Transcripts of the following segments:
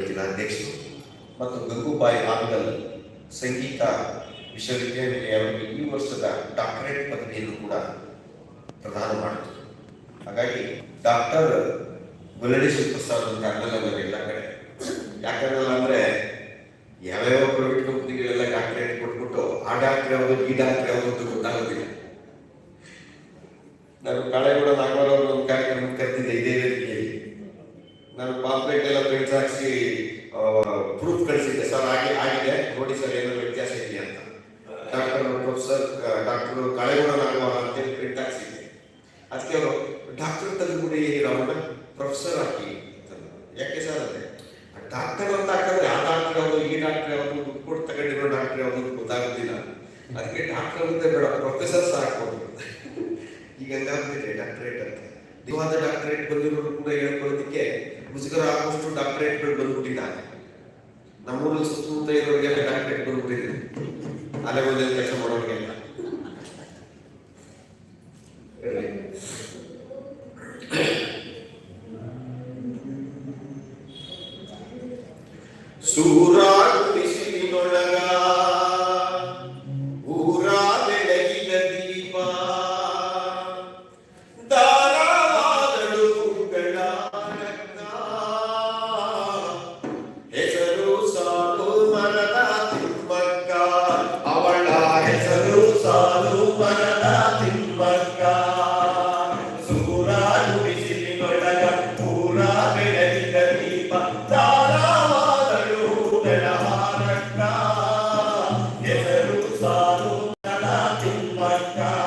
ಜಿಲ್ಲಾಧ್ಯಕ್ಷರು ಮತ್ತು ಗಂಗೂಬಾಯಿ ಹಾನಗಲ್ ಸಂಗೀತ ವಿಶ್ವವಿದ್ಯಾನಿಲಯವನ್ನು ಈ ವರ್ಷದ ಡಾಕ್ಟರೇಟ್ ಪದವಿಯನ್ನು ಕೂಡ ಪ್ರದಾನ ಮಾಡಿತು ಹಾಗಾಗಿ ಡಾಕ್ಟರ್ ಗುಲಡೇಶ್ವರ ಪ್ರಸಾದ್ ಅಂತ ಅನ್ನಲ್ಲ ಎಲ್ಲ ಕಡೆ. ಯಾಕಂದ್ರೆ ಅಂದ್ರೆ ಯಾವ್ಯಾವ ಪ್ರೈವೇಟ್ ಕಂಪ್ನಿಗಳೆಲ್ಲ ಡಾಕ್ಟರೇಟ್ ಕೊಟ್ಬಿಟ್ಟು ಆ ಡಾಕ್ಟರ್ ಯಾವುದು ಈ ಡಾಕ್ಟರ್ ಯಾವುದು ಅಂತ ಗೊತ್ತಾಗೋದಿಲ್ಲ ನಾನು ಕಾಳೆಗೌಡ ನಾಗವಾರ ಅವರು ಒಂದು ಕಾರ್ಯಕ್ರಮ ಕರೆದಿದ್ದೆ ಇದೇ ರೀತಿಯಲ್ಲಿ ನಾನು ಎಲ್ಲ ಪ್ರಿಂಟ್ ಹಾಕ್ಸಿ ಪ್ರೂಫ್ ಕಳಿಸಿದ್ದೆ. ಸರ್ ಹಾಗೆ ಆಗಿದೆ. ನೋಡಿ ಸರ್ ಏನಾದ್ರು ವ್ಯತ್ಯಾಸ ಇದೆಯಾ ಅಂತ. ಡಾಕ್ಟರ್ ಪ್ರೊಫೆಸರ್ ಡಾಕ್ಟರ್ ಕಾಳೆಗೌಡ ಅಂತ ಅಂತೇಳಿ ಪ್ರಿಂಟ್ ಹಾಕ್ಸಿದ್ದೆ. ಅದಕ್ಕೆ ಅವರು ಡಾಕ್ಟರ್ ತೆಗೆದುಬಿಡಿ ರೌಂಡ್ ಪ್ರೊಫೆಸರ್ ಹಾಕಿ ಯಾಕೆ ಸರ್ ಅಂದ್ರೆ ಡಾಕ್ಟರ್ ಅಂತ ಹಾಕಿದ್ರೆ ಆ ಡಾಕ್ಟರ್ ಯಾವುದು, ಈ ಡಾಕ್ಟರ್ ಯಾವುದು, ದುಡ್ಡು ಕೊಟ್ಟು ತಗೊಂಡಿರೋ ಡಾಕ್ಟರ್ ಯಾವುದು ಗೊತ್ತಾಗುದಿಲ್ಲ. ಅದಕ್ಕೆ ಡಾಕ್ಟರ್ ಅಂತ ಬೇಡ, ಪ್ರೊಫೆಸರ್ ಹಾಕ್ಬೋದು. ಈಗ ಡಾಕ್ಟರೇಟ್ ಅಂತ. ನಿಜವಾದ ಡಾಕ್ಟರೇಟ್ ಬಂದಿರೋರು ಕೂಡ ಹೇಳ್ಕೊಳ್ಳೋದಕ್ಕೆ ಮುಜುಗರ ಆಗುವಷ್ಟು ಡಾಕ್ಟರೇಟ್ಗಳು ಬಂದ್ಬಿಟ್ಟಿದ್ದಾರೆ ನಮ್ಮೂರಲ್ಲಿ ಸುತ್ತಮುತ್ತ ಇರೋರಿಗೆಲ್ಲ ಡಾಕ್ಟರೇಟ್ ಬಂದ್ಬಿಟ್ಟಿದೆ. ಅಲೆ ಒಂದೇ ಕೆಲಸ ಮಾಡೋರಿಗೆಲ್ಲ ಹೇಳಿ. ತಿಮ್ಮಕ್ಕ ಅವಳ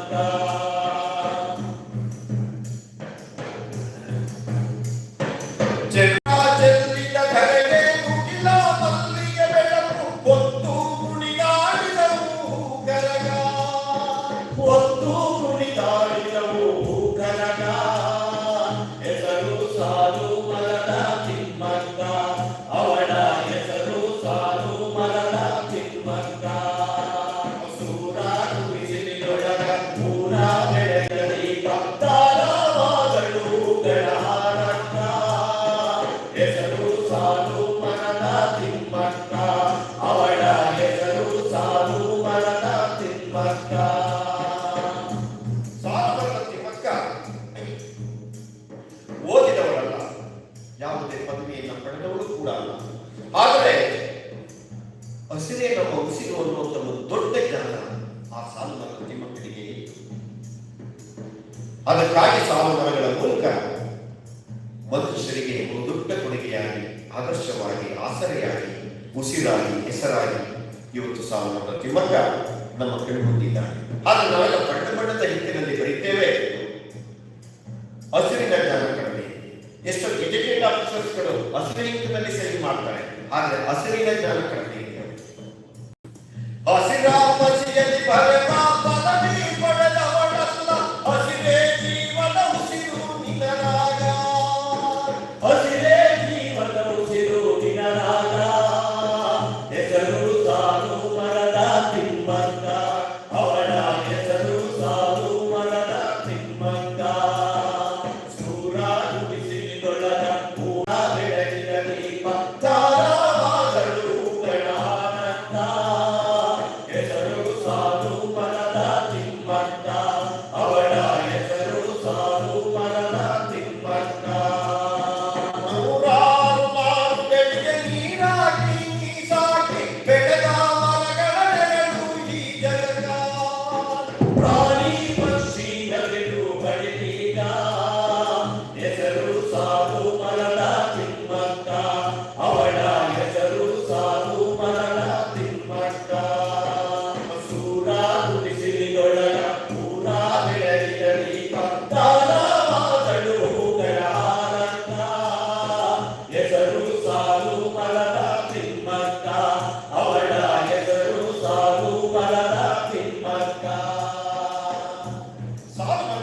ತಿಮ್ಮಕ್ಕ ಹಸಿರೇ ನಮ್ಮ ಅನ್ನುವಂಥ ಒಂದು ದೊಡ್ಡ ಜ್ಞಾನ ಆ ಸಾಲು ಮರದ ಮಕ್ಕಳಿಗೆ ಅದಕ್ಕಾಗಿ ಸಾಲು ಮರಗಳ ಮೂಲಕ ಮನುಷ್ಯರಿಗೆ ಒಂದು ದೊಡ್ಡ ಕೊಡುಗೆಯಾಗಿ, ಆದರ್ಶವಾಗಿ, ಆಸರೆಯಾಗಿ, ಉಸಿರಾಗಿ, ಹೆಸರಾಗಿ ಇವತ್ತು ಸಾಲು ಮರದ ತಿಮ್ಮಕ್ಕ ನಮ್ಮ ಕಣ್ಮುಂದಿದ್ದಾನೆ ಆದರೆ ನಾವೆಲ್ಲ ಬಣ್ಣ ಬಣ್ಣದ ಹಿಂದಿನಲ್ಲಿ ಬರೀತೇವೆ. ಹಸಿರಿನ ಜ್ಞಾನ ಕಡಿಮೆ ಎಷ್ಟೋ ಎಜುಕೇಟ್ ಆಫೀಸರ್ಸ್ಗಳು ಹಸಿರು ಸೇವೆ ಮಾಡ್ತಾರೆ. ಆದರೆ ಹಸಿರಿನ ಜ್ಞಾನ ಕಡಿಮೆ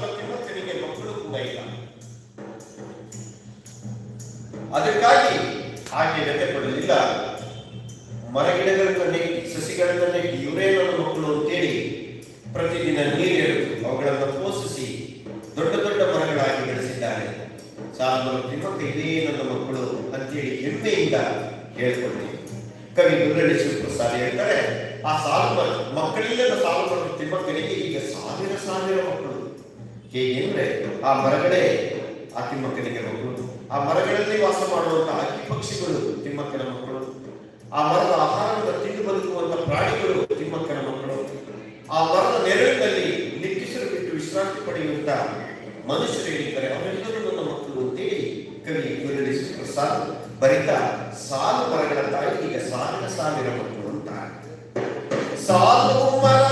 ಗೊತ್ತಿರುವ ತೆರಿಗೆ ಮಕ್ಕಳು ಕೂಡ ಇಲ್ಲ. ಅದಕ್ಕಾಗಿ ಆಕೆ ವ್ಯತೆ ಪಡಲಿಲ್ಲ ಮರಗಿಡಗಳ ಕಣ್ಣಿಗೆ ಸಸಿಗಳ ಕಣ್ಣಿಗೆ ಇವರೇ ನನ್ನ ಮಕ್ಕಳು ಅಂತೇಳಿ ಪ್ರತಿದಿನ ನೀರೆಳೆದು ಅವುಗಳನ್ನು ಪೋಷಿಸಿ ದೊಡ್ಡ ದೊಡ್ಡ ಮರಗಳಾಗಿ ಬೆಳೆಸಿದ್ದಾರೆ. ಸಾಲುಗಳು ತಿಮ್ಮಕ್ಕ, ಇದೇ ನನ್ನ ಮಕ್ಕಳು ಅಂತೇಳಿ ಹೆಮ್ಮೆಯಿಂದ ಹೇಳ್ಕೊಳ್ತೀವಿ ಕವಿ ಗುರುಳಿ ಶಿವಪ್ರಸಾದ್ ಹೇಳ್ತಾರೆ, ಆ ಸಾಲು ಮಕ್ಕಳಿಲ್ಲದ ಸಾಲು ತಿಮ್ಮಕ್ಕನಿಗೆ ಈಗ ಸಾವಿರ ಸಾವಿರ ಮಕ್ಕಳು. ಹೇಗೆಂದ್ರೆ ಆ ಮರಗಳೇ ಆ ತಿಮ್ಮಕ್ಕನಿಗೆ ಮಕ್ಕಳು ಆ ಮರಗಳಲ್ಲಿ ವಾಸ ಮಾಡುವಂತಹ ಹಕ್ಕಿ ಪಕ್ಷಿಗಳು ತಿಮ್ಮಕ್ಕನ ಮಕ್ಕಳು. ಆ ಮರದ ಆಹಾರದ ತಿಂದು ಬದುಕುವಂತಹ ಪ್ರಾಣಿಗಳು ತಿಮ್ಮಕ್ಕನ ಮಕ್ಕಳು. ಆ ಮರದ ನೆರಳಿನಲ್ಲಿ ನಿಟ್ಟಿಸಲು ಬಿಟ್ಟು ವಿಶ್ರಾಂತಿ ಪಡೆಯುವಂತ ಮನುಷ್ಯರು ಹೇಳಿದ್ದಾರೆ ಅವರೆಲ್ಲರೂ ನನ್ನ ಮಕ್ಕಳು ಅಂತೇಳಿ ಕವಿ ಗುರುಳಿ ಪ್ರಸಾದ್ ಬರಿತ ಸಾಲು ಮರಗಳ ತಾಯಿ, ಈಗ ಸಾವಿರ ಸಾವಿರ ಮಕ್ಕಳು ಅಂತ ಸಾಲು ಮರಗಳ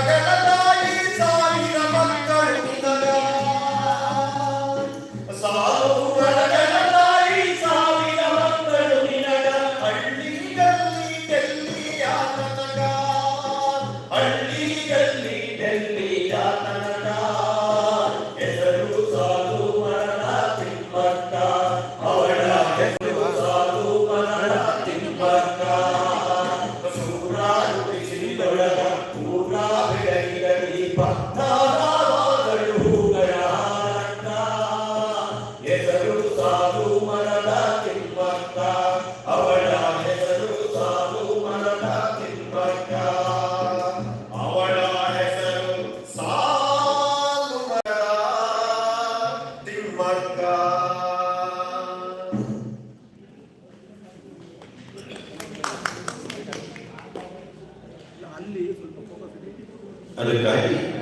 ಅದಕ್ಕಾಗಿ ನಮ್ಮ